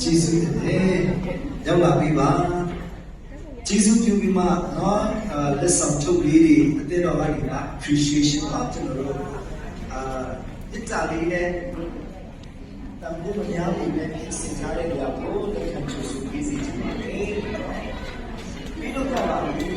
ကျေးဇူးတင်ရောက်လာပြီပါကျေးဇူးပြုပြီးမှနော်လက်ဆောင်ထုတ်လေးတွေအသက်တော်ကနေက appreciation ပါကျွန်တော်တို့အာတစ်တာလေးနဲ့တံပိုးမများဘူးနဲ့စဉ်းစားတဲ့နေရာကိုတက်ခံချူဆူပြီးစီချင်ပါတယ် ပြီးတော့ပါပါပြီ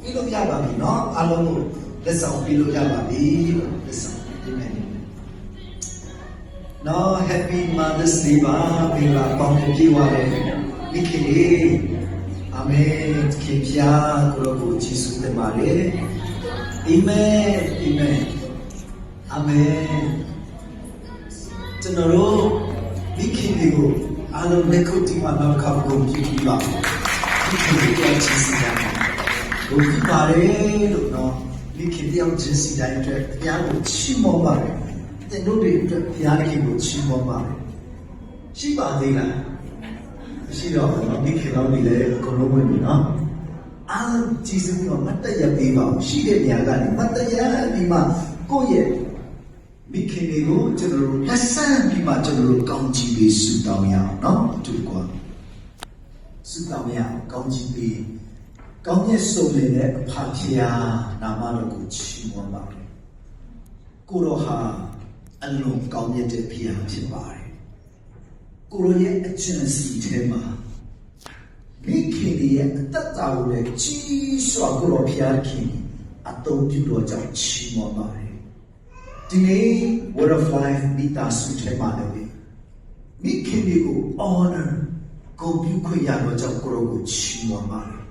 ပြီးလို့ရပါပြီเนาะအားလုံးကိုလက်ဆောင်ပြီးလို့ရပါပြီလက်ဆောင်ပြီးမယ်နော် Happy Mother's Day ပါမင်္ဂလာပေါင်းပြည့်ဝတဲ့မိခင်လေးအာမင်ခင်ပြားကိုရောကိုကြည်စုတင်ပါလေ အာမင်အာမင်အာမင်ကျွန်တော်တို့မိခင်လေးကိုအားလုံးလက်ခုပ်တီးမှနောက်ခါကိုကြည့်ပြီးပါမိခင်လေးကိုကြည်စုတင်ပါဘုရားပါတယ်လို့နော်မိခင်တယောက်ချင်းစီတိုင်းအတွက်ဘုရားကိုချီးမွမ်းပါတယ်တဲ့တို့တွေအတွက်ဘုရားခင်ကိုချီးမွမ်းပါတယ်ရှိပါသေးလားရှိတော့နော်မိခင်တော်နေလေအကုန်လုံးဝင်ပြီနော် အားကြည်စုတော့မတ်တရပေးပါဘူးရှိတဲ့နေရာကနေမတ်တရပြီးမှကိုယ့်ရဲ့မိခင်တွေကိုကျွန်တော်တို့လက်ဆန်းပြီးမှကျွန်တော်တို့ကောင်းချီးပေးဆုတောင်းရအောင်နော်အတူကွာဆုတောင်းရအောင်ကောင်းချီးပေးကောင်းမြတ်ဆုံးနေတဲ့အဖဖျားနာမတော်ကိုချီးမွမ်းပါတယ်ကိုရောဟာအလုံးကောင်းမြတ်တဲ့ဖျားဖြစ်ပါတယ်ကိုရောရဲ့အကျင့်စီထဲမှာ မိခင်ရဲ့အတ္တတာကိုလည်းကြီးစွာကိုရောဖျားခင်အတုံးပြုတော်ကြောင့်ချီးမွမ်းပါတယ်ဒီနေ့ word of life မိသားစုထဲမှာလည်းမိခင်တွေကို honor ဂုဏ်ပြုခွင့်ရတော့ကြောင့်ကိုရောကိုချီးမွမ်းပါတယ်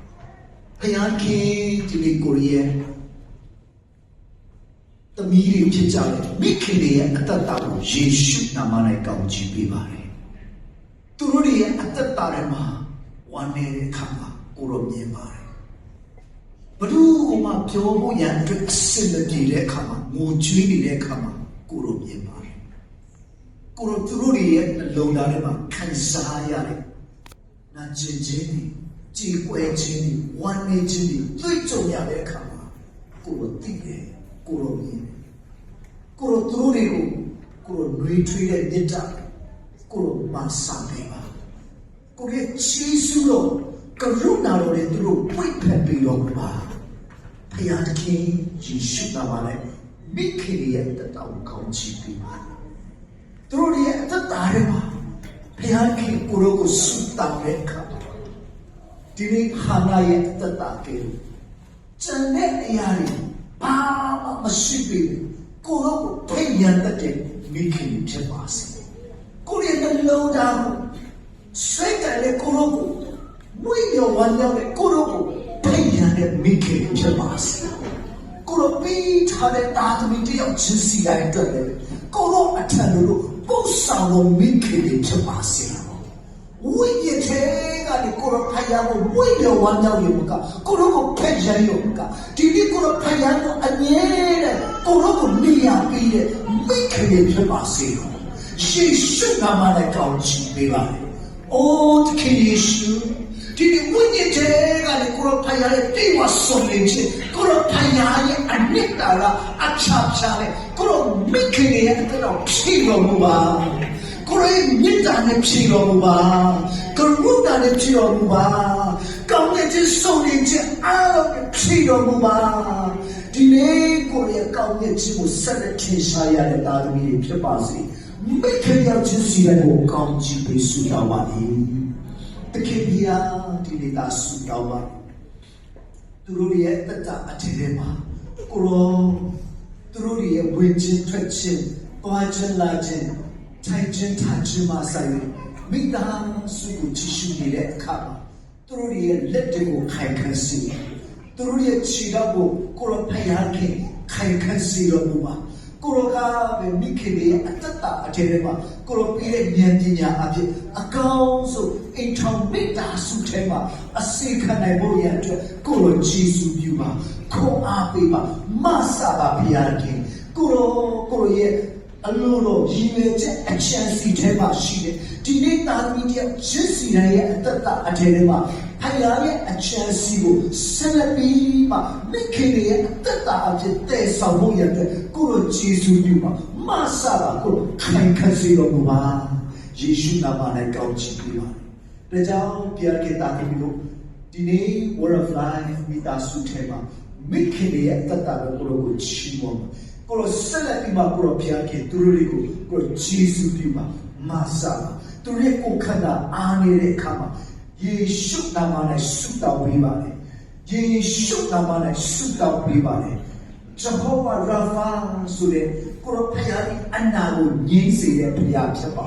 ဖယားခင်ဒီနေ့ကိုရီးယားတမီးတွေဖြစ်ကြတယ်မိခင်တွေရဲ့အတ္တတာကိုယေရှုနာမ၌ကောင်းချီးပေးပါတယ်သူတို့တွေရဲ့အတ္တတာတွေမှာ ဝမ်းနေတဲ့အခါမှာကိုရောမြင်ပါတယ်ဘ누구မှပြောဖို့ရန်အတွက်အစင်မပြေတဲ့အခါမှာငိုကြွေးနေတဲ့အခါမှာကိုရောမြင်ပါတယ်ကိုရောသူတို့တွေရဲ့နှလုံးသားထဲမှာခံစားရတယ်နာကျင်ခြင်းတွေကြေကွဲခြင်းတွေဝမ်းနေခြင်းတွေတွေ့ကြုံရတဲ့အခါမှာကိုယ်သိတယ်ကိုယ်မြင်တယ်ကိုယ်သူတို့တွေကိုကိုယ်နှွေးထွေးတဲ့မြတ်တာကိုယ်မဆာပေးပါ ကိုယ်ရဲ့ချီးစုတော်ကရုဏာတော်နဲ့သူတို့ပွင့်ဖက်ပြီးတော့ပါဖယားသခင်ယေရှုနာမနဲ့မိခင်ရဲ့တတောင်းကောင်းချီးပေးပါသူတို့ရဲ့အသက်တာတွေမှာဖယားခင်ကိုယ်ကိုဆုတောင်းတဲ့အခါဒီနေ့ခန္ဓာရဲ့အတ္တတာကဲကျန်တဲ့အရာတွေဘာမှမရှိပေဘူးကိုယ်တော့ဖိညာတတ်တဲ့မိခင်ဖြစ်ပါစေကိုယ်ရဲ့နှလုံးသားကိုစိ တ်ကလည်းကိုယ်တော့မွေးရဝမ်းရောက်တဲ့ကိုယ်တော့ဖိညာတဲ့မိခင်ဖြစ်ပါစေကိုယ်တော့ပြီးထားတဲ့တာသမီတယောက်ချင်းစီတိုင်းအတွက်လည်းကိုယ်တော့အထံလို့ပို့ဆောင်လို့မိခင်ဖြစ်ပါစေဝိညာဉ်ထဲကနေကိုရဖယားကိုဝိညာဉ်ဝမ်းမြောက်ရုံကကိုရကိုဖက်ရရုံကဒီနေ့ကိုရဖယားကိုအမြဲတမ်းကိုရကိုနေရာပေးတဲ့မိခင်တွေဖြစ်ပါစေတော်ယေရှုနာမနဲ့ကောင်းချီးပေးပါလေ။ အိုးတခင်ယေရှုဒီနေ့ဝိညာဉ်ထဲကနေကိုရဖယားရဲ့တိဝဆုံးနေခြင်းကိုရဖယားရဲ့အနစ်တာကအချာချာနဲ့ကိုရမိခင်တွေရဲ့အတော့ဖြည့်တော်မူပါ။ကိုယ်ရဲ့မြစ်တာနဲ့ဖြေတော်မူပါကရုဏာနဲ့ဖြေတော်မူပါကောင်းတဲ့ခြင်းဆုံးနေခြင်းအားလုံးနဲ့ဖြေတော်မူပါဒီနေ့ကိုယ်ရဲ့ကောင်းတဲ့ခြင်းကိုဆက်လက်ထင်ရှားရတဲ့သားသမီးတွေဖြစ်ပါစေ မိခင်ရောက်ခြင်းစီတဲ့ကိုကောင်းချီးပေးဆုတောင်းပါ၏တခင်ကြီးအားဒီနေ့သာဆုတောင်းပါသူတို့ရဲ့တက်တာအထည်ထဲမှာကိုရောသူတို့ရဲ့ဝင်ခြင်းထွက်ခြင်းတွားခြင်းလာခြင်းထိုင်ခြင်းထိုင်ခြင်းမှာဆိုင်ရမိသားစုကိုကြည့်ရှုနေတဲ့အခါမှာသူတို့ရဲ့လက်တွေကိုခိုင်ခန့်စေသူတို့ရဲ့ခြေထောက်ကိုကိုရဖယားခင်ခိုင်ခန့်စေတော်မူပါသူ ကိုရောကပဲမိခင်ရဲ့အတ္တတာအထည်ထဲမှာကိုရောပြည့်တဲ့ဉာဏ်ပညာအဖြစ်အကောင်းဆုံးအိမ်ထောင်မိတ္တာစုထဲမှာအစေခံနိုင်ဖို့ရန်အတွက်ကိုရောဂျေစုပြုပါခွန်အားပေးပါမဆပါဘုရားခင်ကိုရောကိုရောရဲ့အလိုလိုရည်ရွယ်ချက်အချမ်းစီထဲမှာရှိတယ်ဒီနေ့တာသမီတယောက်ချစ်စီတိုင်းရဲ့အတ္တတာအထည်ထဲမှာဖခင်ရဲ့အချမ်းစီကိုဆက်လက်ပြီးမှမိခင်ရဲ့အတ္တတာအဖြစ်တည်ဆောင်ဖို့ရတဲ့ကိုလိုဂျေစုပြုပါမဆပါကိုခိုင်ခတ်စေတော်မူပါယေရှုနာမနဲ့ကောင်းချီးပေးပါဒါကြောင့်ပြရခဲ့တာသမီးတို့ဒီနေ့ word of life မိသားစုထဲမှာမိခင်ရဲ့အတ္တတာကိုကိုလိုကိုချီးမွမ်းပါကိုလိုဆက်လက်ပြီးမှကိုလိုဖျားခင်သူတို့တွေကိုကိုလိုဂျေစုပြုပါမဆပါသူတို့ရဲ့ကိုယ်ခန္ဓာအားနေတဲ့အခါမှာယေရှုနာမနဲ့ဆုတောင်းပေးပါလေယေရှုနာမနဲ့ဆုတောင်းပေးပါလေ Jehovah Rapha ဆိုတဲ့ကိုရဖယားအနာကိုငြိမ်းစေတဲ့ဖယားဖြစ်ပါ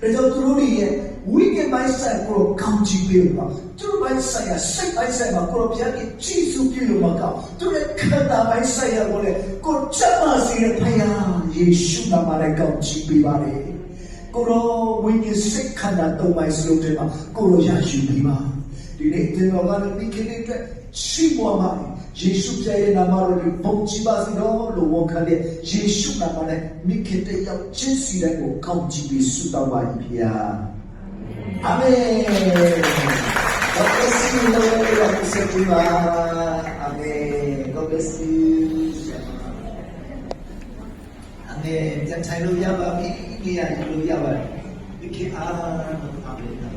တယ်။ဒါကြောင့်သူတို့တွေရဲ့ဝိညာဉ်ပိုင်းဆိုင်ကိုကောင်းချီးပေးပါ။သူတို့ပိုင်းဆိုင်ရာစိတ်ပိုင်းဆိုင်မှာကိုရဖယားကြီးကြည်စုပြုလို့မကောင်း။သူတို့ခန္ဓာပိုင်းဆိုင်ရာကိုလည်းကိုချက်မစေတဲ့ဖယားယေရှုနာမနဲ့ကောင်းချီးပေးပါလေ။ကိုရောဝိညာဉ်စိတ်ခန္ဓာသုံးပိုင်းစလုံးတွေမှာကိုရောရရှိပြီးပါ။ဒီနေ့တင်တော်ကလည်းဒီကိလေအတွက်ရှိပေါ်ပါလေ။ ယေရှုပြရဲ့နာမတော်ကိုပုံကြည့်ပါစေတော့လို့ဝန်ခံတဲ့ယေရှုနာမနဲ့မိခင်တယောက်ချင်းစီတဲ့ကိုကောင်းကြည့်ပြီးဆုတောင်းပါ၏ဖေ။အာမင်။ God bless you Lord God bless you Amen God bless you အာမင်ပြန်ထိုင်လို့ရပါပြီ။ဒီရလို့ရပါပြီ။ဒီခေတ်အားအာမင်